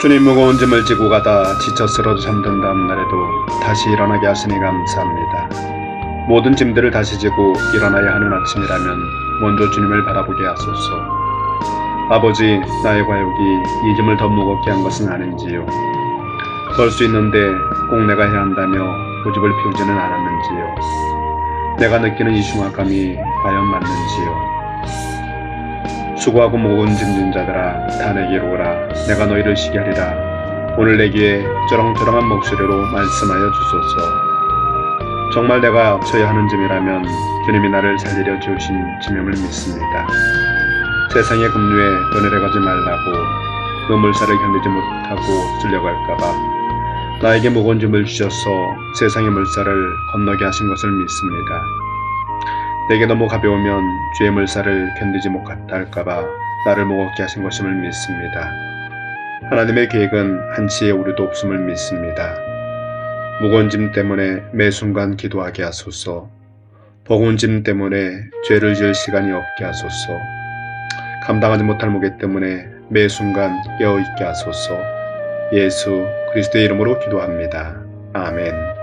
주님 무거운 짐을 지고 가다 지쳐 쓰러져 잠든 다음 날에도 다시 일어나게 하시니 감사합니다. 모든 짐들을 다시 지고 일어나야 하는 아침이라면 먼저 주님을 바라보게 하소서. 아버지, 나의 과욕이 이 짐을 더 무겁게 한 것은 아닌지요. 걸수 있는데 꼭 내가 해야 한다며 고집을 피우지는 않았는지요. 내가 느끼는 이 흉악감이 과연 맞는지요. 수고하고 무거운 짐진 자들아 다 내게로 오라. 내가 너희를 쉬게 하리라. 오늘 내게 저렁저렁한 목소리로 말씀하여 주소서. 정말 내가 져야 하는 짐이라면 주님이 나를 살리려 주신 짐임을 믿습니다. 세상의 급류에 떠내려가지 말라고 그 물살을 견디지 못하고 쓸려갈까봐 나에게 무거운 짐을 주셔서 세상의 물살을 건너게 하신 것을 믿습니다 내게 너무 가벼우면 죄의 물살을 견디지 못할까봐 나를 무겁게 하신 것임을 믿습니다. 하나님의 계획은 한치의 우리도 없음을 믿습니다. 무거운 짐 때문에 매 순간 기도하게 하소서. 버거운 짐 때문에 죄를 지을 시간이 없게 하소서. 감당하지 못할 무게 때문에 매 순간 깨어있게 하소서. 예수 그리스도의 이름으로 기도합니다. 아멘.